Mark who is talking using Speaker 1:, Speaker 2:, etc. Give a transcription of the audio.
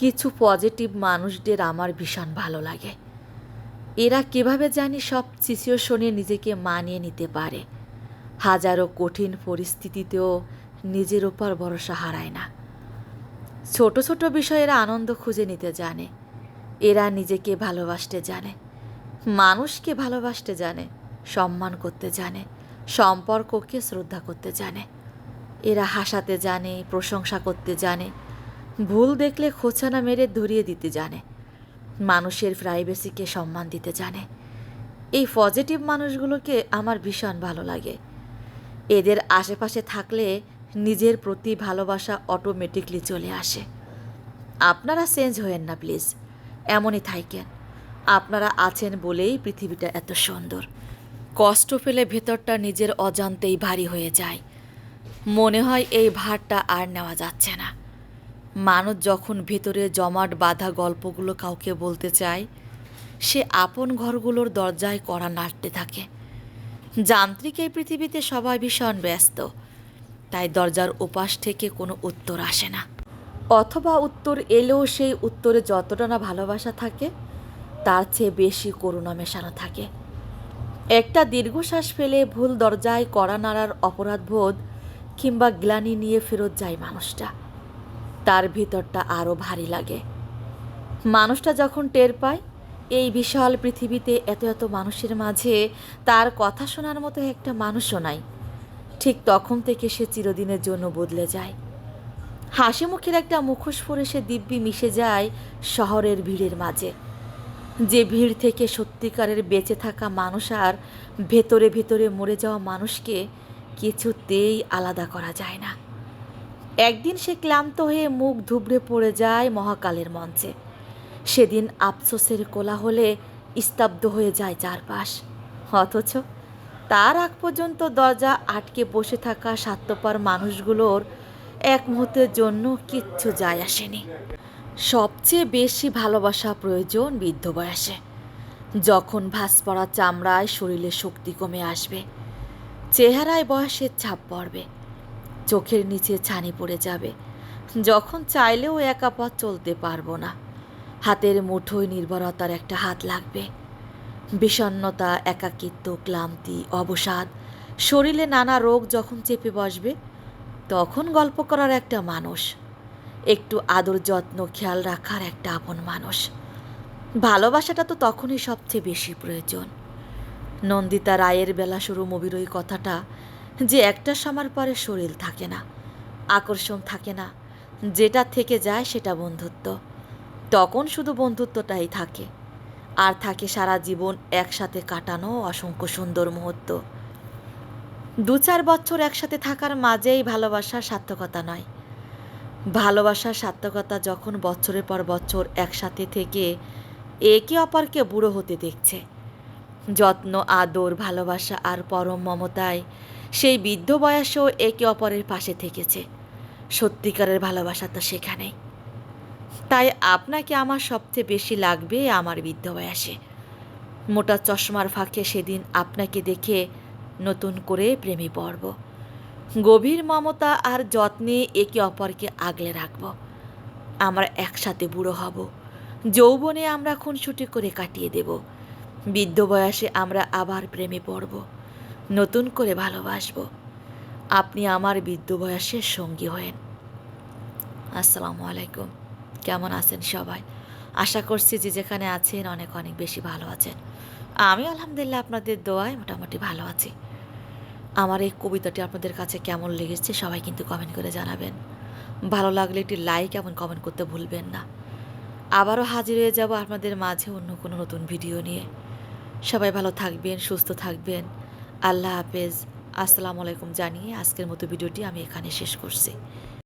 Speaker 1: কিছু পজিটিভ মানুষদের আমার ভীষণ ভালো লাগে। এরা কীভাবে জানি সব সিচুয়েশনে নিজেকে মানিয়ে নিতে পারে। হাজারো কঠিন পরিস্থিতিতেও নিজের ওপর ভরসা হারায় না। ছোট ছোট বিষয়েরা আনন্দ খুঁজে নিতে জানে। এরা নিজেকে ভালোবাসতে জানে। মানুষকে ভালোবাসতে জানে, সম্মান করতে জানে, সম্পর্ককে শ্রদ্ধা করতে জানে। এরা হাসাতে জানে, প্রশংসা করতে জানে ভুল দেখলে খোঁচানা মেরে ধরিয়ে দিতে জানে। মানুষের প্রাইভেসিকে সম্মান দিতে জানে। এই পজিটিভ মানুষগুলোকে আমার ভীষণ ভালো লাগে। এদের আশেপাশে থাকলে নিজের প্রতি ভালোবাসা অটোমেটিকলি চলে আসে। আপনারা চেঞ্জ হয়েন না প্লিজ এমনই থাকেন। আপনারা আছেন বলেই পৃথিবীটা এত সুন্দর। কষ্ট পেলে ভেতরটা নিজের অজান্তেই ভারী হয়ে যায়। মনে হয় এই ভারটা আর নেওয়া যাচ্ছে না। মানুষ যখন ভেতরে জমাট বাঁধা গল্পগুলো কাউকে বলতে চায়, সে আপন ঘরগুলোর দরজায় কড়া নাড়তে থাকে। যান্ত্রিক এই পৃথিবীতে সবাই ভীষণ ব্যস্ত, তাই দরজার ওপাশ থেকে কোনো উত্তর আসে না। অথবা উত্তর এলেও সেই উত্তরে যতটা না ভালোবাসা থাকে, তার চেয়ে বেশি করুণা মেশানো থাকে। একটা দীর্ঘশ্বাস ফেলে ভুল দরজায় কড়া নাড়ার অপরাধবোধ কিংবা গ্লানি নিয়ে ফেরত যায় মানুষটা। তার ভিতরটা আরও ভারী লাগে। মানুষটা যখন টের পায়, এই বিশাল পৃথিবীতে এত এত মানুষের মাঝে তার কথা শোনার মতো একটা মানুষও নাই। ঠিক তখন থেকে সে চিরদিনের জন্য বদলে যায়। হাসি মুখের একটা মুখোশ পরে সে দিব্যি মিশে যায় শহরের ভিড়ের মাঝে। যে ভিড় থেকে সত্যিকারের বেঁচে থাকা মানুষ আর ভেতরে ভেতরে মরে যাওয়া মানুষকে কিছুতেই আলাদা করা যায় না। একদিন সে ক্লান্ত হয়ে মুখ ধুবড়ে পড়ে যায় মহাকালের মঞ্চে। সেদিন আফসোসের কোলাহলে স্তব্ধ হয়ে যায় চারপাশ। অথচ তার আগ পর্যন্ত দরজা আটকে বসে থাকা স্বার্থপর মানুষগুলোর এক মুহূর্তের জন্য কিচ্ছু যায় আসেনি। সবচেয়ে বেশি ভালোবাসা প্রয়োজন বৃদ্ধ বয়সে। যখন ভাস পড়া চামড়ায় শরীরে শক্তি কমে আসবে, চেহারায় বয়সের ছাপ পড়বে। চোখের নিচে ছানি পড়ে যাবে। যখন চাইলেও একা পথ চলতে পারব না। হাতের মুঠোয় নির্ভরতার একটা হাত লাগবে। বিষণ্ণতা, একাকিত্ব, ক্লান্তি, অবসাদ, শরীরে নানা রোগ যখন চেপে বসবে, তখন গল্প করার একটা মানুষ, একটু আদর যত্ন, খেয়াল রাখার একটা আপন মানুষ। ভালোবাসাটা তো তখনই সবচেয়ে বেশি প্রয়োজন। নন্দিতা রায়ের বেলা শুরু মুভির ওই কথাটা যে একটা সময় পরে শরীর থাকে না, আকর্ষণ থাকে না, যেটা থেকে যায় সেটা বন্ধুত্ব। তখন শুধু বন্ধুত্বটাই থাকে। আর থাকে সারা জীবন একসাথে কাটানো অসংখ্য সুন্দর মুহূর্ত। দু চার বছর একসাথে থাকার মাঝেই ভালোবাসার সার্থকতা নয়। ভালোবাসার সার্থকতা যখন বছরের পর বছর একসাথে থেকে একে অপরকে বুড়ো হতে দেখছে। যত্ন, আদর, ভালোবাসা আর পরম মমতায় সেই বৃদ্ধ বয়সেও একে অপরের পাশে থেকেছে। সত্যিকারের ভালোবাসা তো সেখানেই। তাই আপনাকে আমার সবচেয়ে বেশি লাগবে আমার বৃদ্ধ বয়সে। মোটা চশমার ফাঁকে সেদিন আপনাকে দেখে নতুন করে প্রেমে পড়ব। গভীর মমতা আর যত্নে একে অপরকে আগলে রাখব। আমরা একসাথে বুড়ো হব। যৌবনে আমরা খুনসুটি করে কাটিয়ে দেব। বৃদ্ধ বয়সে আমরা আবার প্রেমে পড়ব। নতুন করে ভালোবাসব। আপনি আমার বৃদ্ধ বয়সের সঙ্গী হয়েন। আসসালামু আলাইকুম। কেমন আছেন সবাই? আশা করছি যে যেখানে আছেন অনেক অনেক বেশি ভালো আছেন। আমি আলহামদুলিল্লাহ আপনাদের দোয়ায় মোটামুটি ভালো আছি। আমার এই কবিতাটি আপনাদের কাছে কেমন লেগেছে সবাই কিন্তু কমেন্ট করে জানাবেন। ভালো লাগলে একটি লাইক এবং কমেন্ট করতে ভুলবেন না। আবারও হাজির হয়ে যাব আপনাদের মাঝে অন্য কোনো নতুন ভিডিও নিয়ে। সবাই ভালো থাকবেন, সুস্থ থাকবেন। আল্লাহ হাফেজ। আসসালামু আলাইকুম জানিয়ে আজকের মতো ভিডিওটি আমি এখানে শেষ করছি।